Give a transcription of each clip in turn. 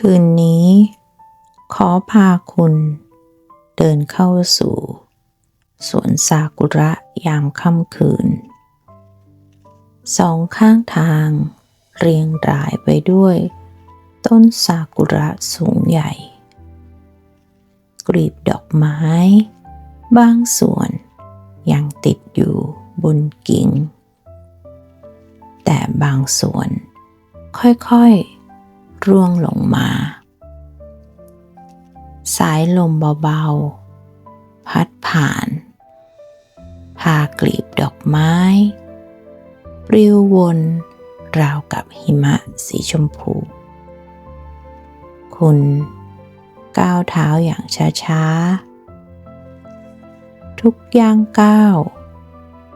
คืนนี้ ขอพาคุณ เดินเข้าสู่สวนซากุระยามค่ำคืน สองข้างทาง เรียงรายไปด้วย ต้นซากุระสูงใหญ่ กลีบดอกไม้ บางส่วนยังติดอยู่บนกิ่ง แต่บางส่วนค่อยๆ ร่วงลงมา สายลมเบาๆ พัดผ่าน พากลีบดอกไม้ ปลิววนราวกับหิมะสีชมพู คุณก้าวเท้าอย่างช้าๆ ทุกย่างก้าว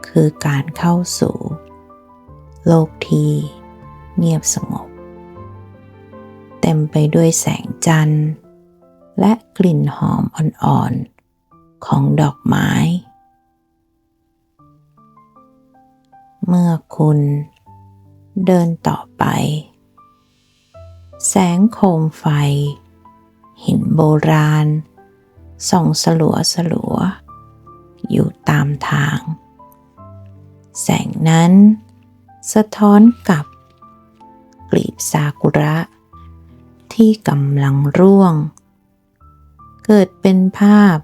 คือการเข้าสู่ โลกที่เงียบสงบ ต็มไปด้วยแสงจันทร์ และกลิ่นหอมอ่อนๆ ของดอกไม้ เมื่อคุณเดินต่อไป แสงโคมไฟ หินโบราณ ส่องสลัวสลัว อยู่ตามทาง แสงนั้น สะท้อนกับกลีบซากุระ ที่กำลังร่วง เกิดเป็นภาพ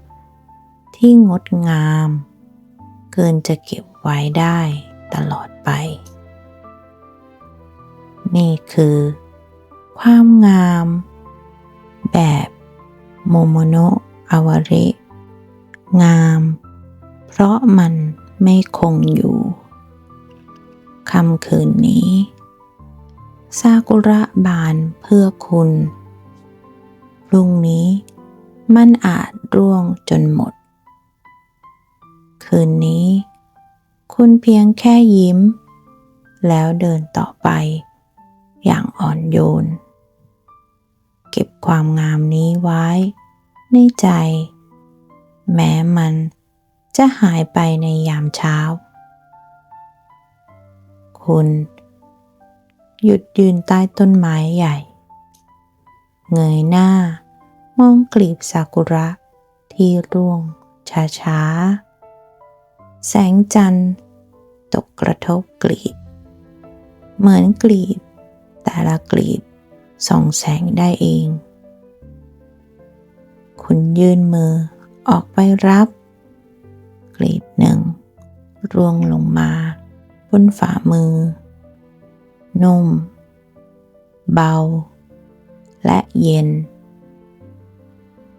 ที่งดงาม เกินจะเก็บไว้ได้ตลอดไป นี่คือ ความงาม แบบโมโมโนะอาวาริ งาม เพราะมันไม่คงอยู่ค่ำคืนนี้ ซากุระบานเพื่อคุณ พรุ่งนี้มันอาจร่วงจนหมด คืนนี้ คุณเพียงแค่ยิ้ม แล้วเดินต่อไป อย่างอ่อนโยน เก็บความงามนี้ไว้ ในใจ แม้มันจะหายไปในยามเช้า คุณ หยุดยืนใต้ต้นไม้ใหญ่ เงยหน้ามองกลีบซากุระที่ร่วงช้าๆ แสงจันทร์ตกกระทบกลีบ เหมือนกลีบ แต่ละกลีบส่องแสงได้เอง คุณยื่นมือออกไปรับ กลีบหนึ่ง ร่วงลงมาบนฝ่ามือ นุ่ม เบา และเย็น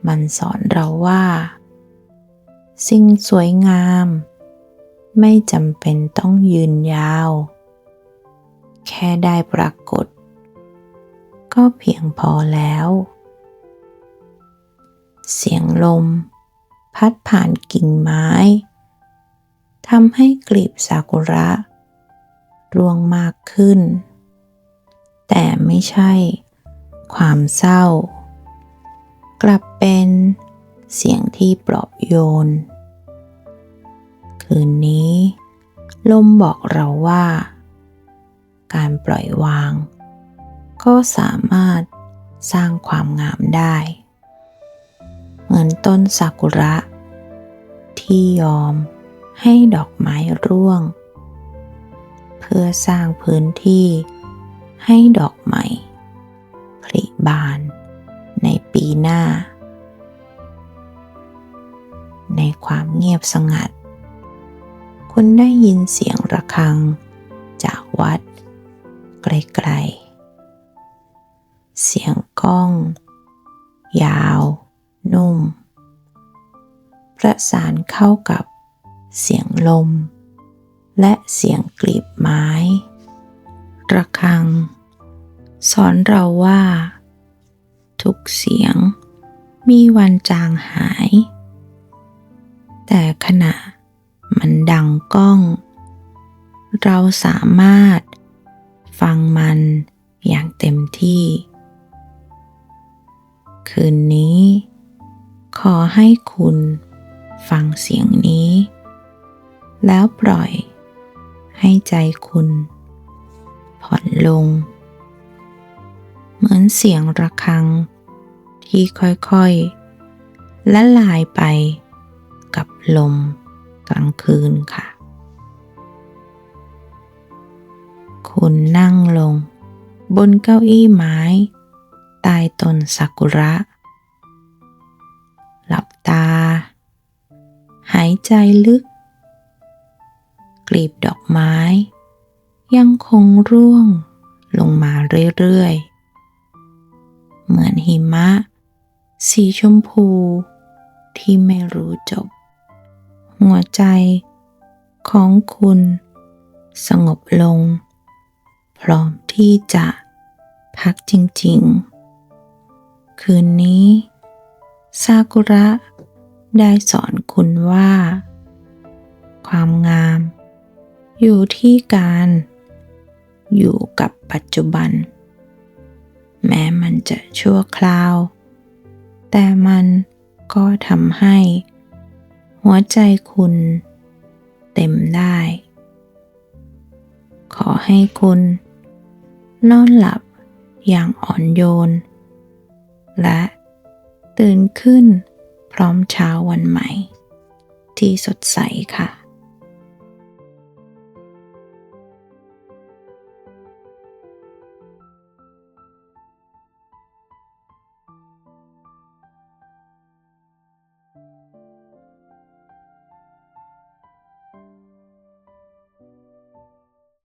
มันสอนเราว่า สิ่งสวยงาม ไม่จำเป็นต้องยืนยาว แค่ได้ปรากฏ ก็เพียงพอแล้ว เสียงลม พัดผ่านกิ่งไม้ทำให้กลีบซากุระ ร่วงมากขึ้น แต่ไม่ใช่ ความเศร้า กลับเป็นเสียงที่ปลอบโยน คืนนี้ ลมบอกเราว่า การปล่อยวาง ก็สามารถสร้างความงามได้ เหมือนต้นซากุระ ที่ยอมให้ดอกไม้ร่วง เพื่อสร้างพื้นที่ ให้ดอกใหม่ผลิบานในปีหน้า ในความเงียบสงัด คุณได้ยินเสียงระฆังจากวัด ไกลๆ เสียงก้อง ยาว นุ่ม ประสานเข้ากับเสียงลม และเสียงกลีบไม้ ระฆัง สอนเราว่า ทุกเสียงมีวันจางหาย แต่ขณะมันดังก้อง เราสามารถฟังมันอย่างเต็มที่ คืนนี้ ขอให้คุณฟังเสียงนี้ แล้วปล่อยให้ใจคุณ ผ่อนลง เหมือนเสียงระฆัง ที่ค่อยๆ ละลายไปกับลมกลางคืนค่ะ คุณนั่งลง บนเก้าอี้ไม้ใต้ต้นซากุระ หลับตา หายใจลึก กลีบดอกไม้ ยังคงร่วงลงมาเรื่อยๆ เหมือนหิมะ สีชมพู ที่ไม่รู้จบ หัวใจของคุณสงบลง พร้อมที่จะพักจริงๆ คืนนี้ ซากุระได้สอนคุณว่า ความงามอยู่ที่การ อยู่กับปัจจุบัน แม้มันจะชั่วคราว แต่มันก็ทำให้ หัวใจคุณเต็มได้ ขอให้คุณ นอนหลับอย่างอ่อนโยน และตื่นขึ้นพร้อมเช้าวันใหม่ ที่สดใสค่ะ